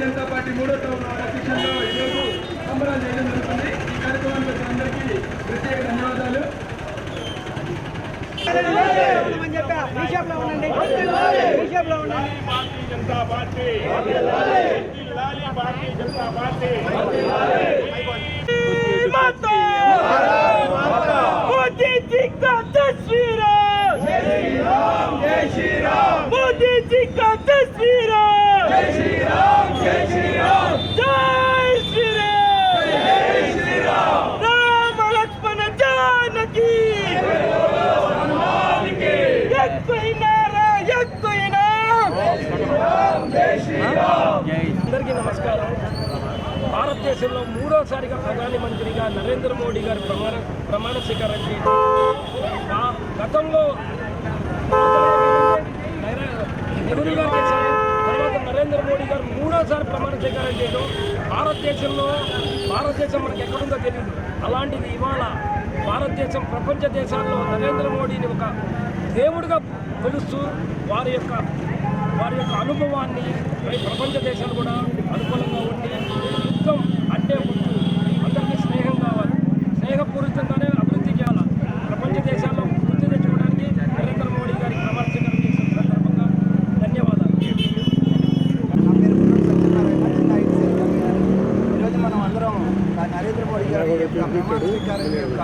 Janata party మూడో town అధ్యక్షంలో ఈరోజు సంబరాలు చేయడం జరుగుతుంది. ఈ కార్యక్రమానికి వచ్చిన అందరికీ ప్రత్యేక ధన్యవాదాలు. భారతీయ జనతా పార్టీ. భారతదేశంలో మూడోసారిగా ప్రధానమంత్రిగా నరేంద్ర మోడీ గారు ప్రమాణ ప్రమాణ స్వీకారం చేయడం. ఆ గతంలో నెహ్రూ గారు చేశారు. తర్వాత నరేంద్ర మోడీ గారు మూడోసారి ప్రమాణ స్వీకారం చేయడం. భారతదేశంలో భారతదేశం మనకి ఎక్కడుందో తెలియదు అలాంటిది ఇవాళ భారతదేశం ప్రపంచ దేశాల్లో నరేంద్ర మోడీని ఒక దేవుడిగా కొలుస్తూ వారి యొక్క వారి యొక్క అనుభవాన్ని పై ప్రపంచ దేశాలు కూడా అనుకూలంగా ఉండి యుద్ధం అంటే వద్దు అందరికీ స్నేహం కావాలి స్నేహపూరితంగానే అభివృద్ధి చేయాలి ప్రపంచ దేశాల్లో వృద్ధి తెచ్చుకోవడానికి నరేంద్ర మోడీ గారి ప్రమాణ స్వీకారం చేసిన సందర్భంగా ధన్యవాదాలు నా పేరు గుర్రం సత్యనారాయణ చిన్న ఐటీ సెల్ కన్వీనర్. ఈరోజు మనం అందరం ఆ నరేంద్ర మోడీ గారి యొక్క ప్రమాణ స్వీకారం యొక్క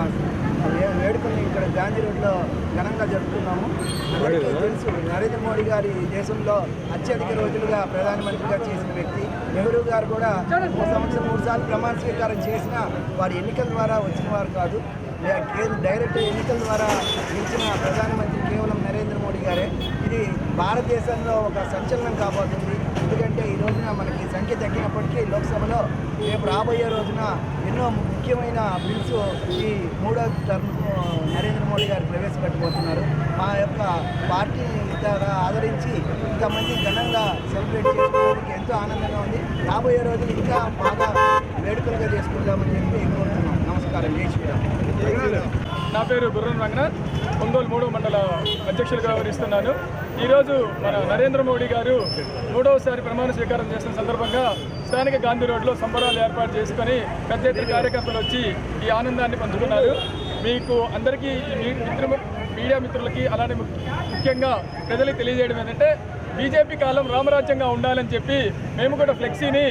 వే- వేడుకల్ని ఇక్కడ గాంధీ రోడ్లో ఘనంగా జరుపుతున్నాము అందరికీ తెలుసు నరేంద్ర మోడీ గారి దేశంలో అత్యధిక రోజులుగా ప్రధానమంత్రిగా చేసిన వ్యక్తి. నెహ్రూ గారు కూడా ఒక సంవత్సరం మూడు సార్లు ప్రమాణ స్వీకారం చేసిన వారు ఎన్నికల ద్వారా వచ్చిన వారు కాదు. డైరెక్ట్ ఎన్నికల ద్వారా గెలిచిన ప్రధానమంత్రి కేవలం నరేంద్ర మోడీ గారే. ఇది భారతదేశంలో ఒక సంచలనం కాబోతుంది. ఎందుకంటే ఈ రోజున మనకి సంఖ్య తగ్గినప్పటికీ లోక్సభలో రేపు రాబోయే రోజున ఎన్నో ముఖ్యమైన బిల్స్ ఈ మూడో టర్మ్ మోడీ గారు ప్రవేశపెట్టబోతున్నారు. మా యొక్క పార్టీని ఆదరించి ఆదరించి మంది ఘనంగా సెలబ్రేట్ చేసుకోవడానికి ఎంతో ఆనందంగా ఉంది. రాబోయే రోజులు ఇంకా బాగా వేడుకలుగా చేసుకుందామని చెప్పి కోరుతున్నాం. నమస్కారం. జై శ్రీరామ్. నా పేరు గుర్రం రంగనాథ్. ఒంగోలు మూడో మండల అధ్యక్షులుగా వ్యవహరిస్తున్నాను. ఈరోజు మన నరేంద్ర మోడీ గారు మూడవసారి ప్రమాణ స్వీకారం చేసిన సందర్భంగా స్థానిక గాంధీ రోడ్లో సంబరాలు ఏర్పాటు చేసుకొని పెద్ద ఎత్తున కార్యకర్తలు వచ్చి ఈ ఆనందాన్ని పంచుకున్నారు. మీకు అందరికీ మీడియా మిత్రులకి అలానే ముఖ్యంగా ప్రజలకు తెలియజేయడం ఏంటంటే బీజేపీ కాలం రామరాజ్యంగా ఉండాలని చెప్పి మేము కూడా ఫ్లెక్సీని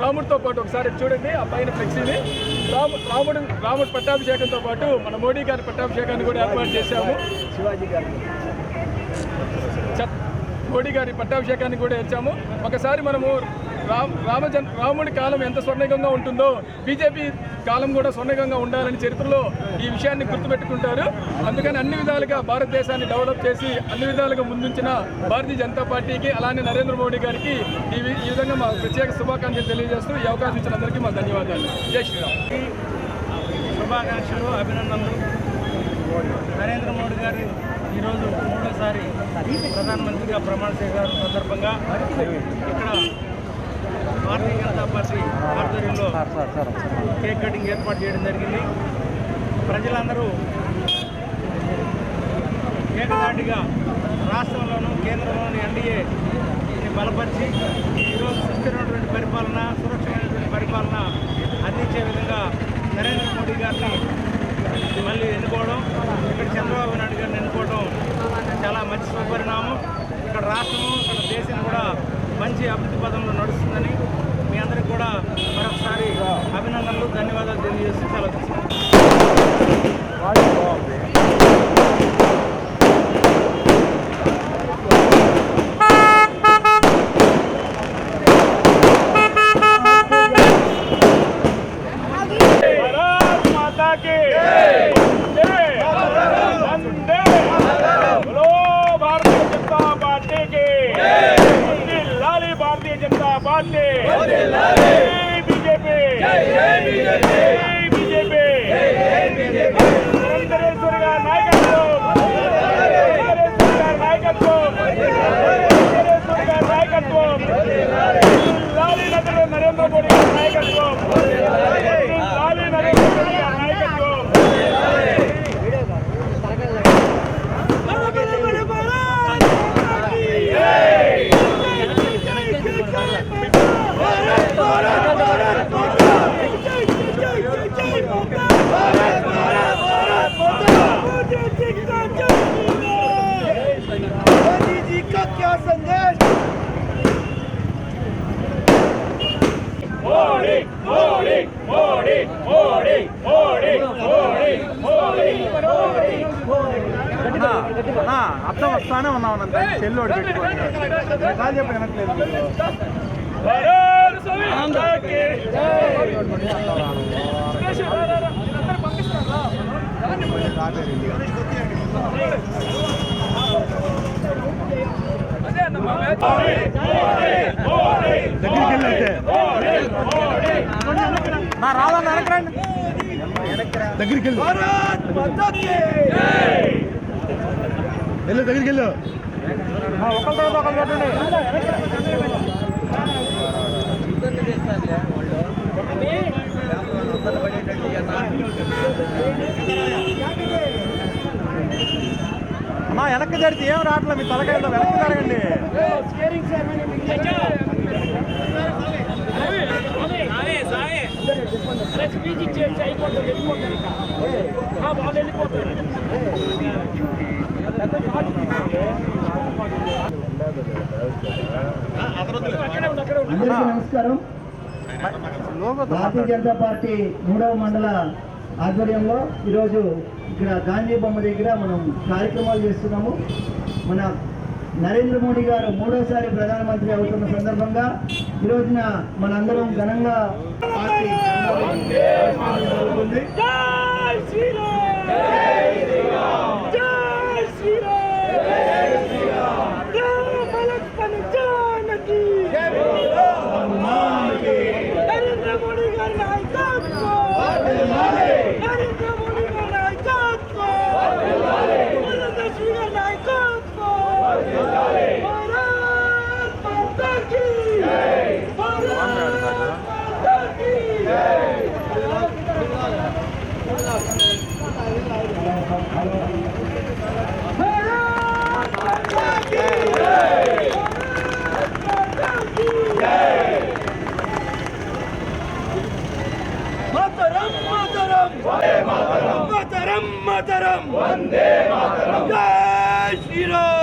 రాముడితో పాటు ఒకసారి చూడండి ఆ పైన ఫ్లెక్సీని రాము రాముడు రాముడు పట్టాభిషేకంతో పాటు మన మోడీ గారి పట్టాభిషేకాన్ని కూడా ఏర్పాటు చేశాము. శివాజీ గారు. చ- మోడీ గారి పట్టాభిషేకాన్ని కూడా ఇచ్చాము ఒకసారి మనము రామ్ రామజన్ రాముడి కాలం ఎంత స్వర్ణికంగా ఉంటుందో బీజేపీ కాలం కూడా స్వర్ణికంగా ఉండాలని చరిత్రలో ఈ విషయాన్ని గుర్తుపెట్టుకుంటారు. అందుకని అన్ని విధాలుగా భారతదేశాన్ని డెవలప్ చేసి అన్ని విధాలుగా ముందుంచిన భారతీయ జనతా పార్టీకి అలానే నరేంద్ర మోడీ గారికి ఈ వి- ఈ విధంగా మా ప్రత్యేక శుభాకాంక్షలు తెలియజేస్తూ ఈ అవకాశం ఇచ్చిన అందరికీ మా ధన్యవాదాలు. జై శ్రీరామ్. శుభాకాంక్షలు అభినందనలు. నరేంద్ర మోడీ గారు ఈరోజు మూడోసారి ప్రధానమంత్రిగా ప్రమాణ స్వీకారం సందర్భంగా ఇక్కడ భారతీయ జనతా పార్టీ ఆధ్వర్యంలో కేక్ కటింగ్ ఏర్పాటు చేయడం జరిగింది. ప్రజలందరూ ఏకదాటిగా రాష్ట్రంలోనూ కేంద్రంలోని ఎన్డీఏ బలపరిచి ఈరోజు సుస్థిరమైనటువంటి పరిపాలన సురక్షమైనటువంటి పరిపాలన అందించే విధంగా నరేంద్ర మోడీ గారిని మళ్ళీ ఎన్నుకోవడం ఇక్కడ చంద్రబాబు నాయుడు గారిని ఎన్నుకోవడం చాలా మంచి శుభపరిణామం ఇక్కడ రాష్ట్రము ఇక్కడ దేశం కూడా మంచి అభివృద్ధి పదంలో నడుస్తుందని మీ అందరికి కూడా మరొకసారి అభినందనలు ధన్యవాదాలు తెలియజేస్తూ చాలా जनता पार्टी बीजेपी बीजेपी क्या संदेश మోడీ మోడీ మోడీ మోడీ మోడీ మోడీ మోడీ మోడీ అర్థం వస్తానే ఉన్నావు నంత చెల్లోడు పెట్టుకోండి కాదు చెప్పి వినట్లేదు భారత్ దగ్గరికి కీ నా రావాలని వెనకరండి దగ్గరికి వెళ్ళు వెళ్ళు దగ్గరికి వెళ్ళు ఒకరి తర్వాత ఒకరు పెట్టండి అమ్మా వెనక్కి జరిగితే ఏం రావట్లేదు మీ తలకాయ వెనక్కి జరగండి. స్పీచ్ ఇచ్చేసి అయిపోతుంది వాళ్ళు వెళ్ళిపోతారు అందరికీ నమస్కారం. భారతీయ జనతా పార్టీ మూడవ మండల ఆధ్వర్యంలో ఈరోజు ఇక్కడ గాంధీ బొమ్మ దగ్గర మనం కార్యక్రమాలు చేస్తున్నాము. మన నరేంద్ర మోడీ గారు మూడోసారి ప్రధానమంత్రి అవుతున్న సందర్భంగా ఈ రోజున మనందరం ఘనంగా party Let it! Vande Mataram जय श्री राम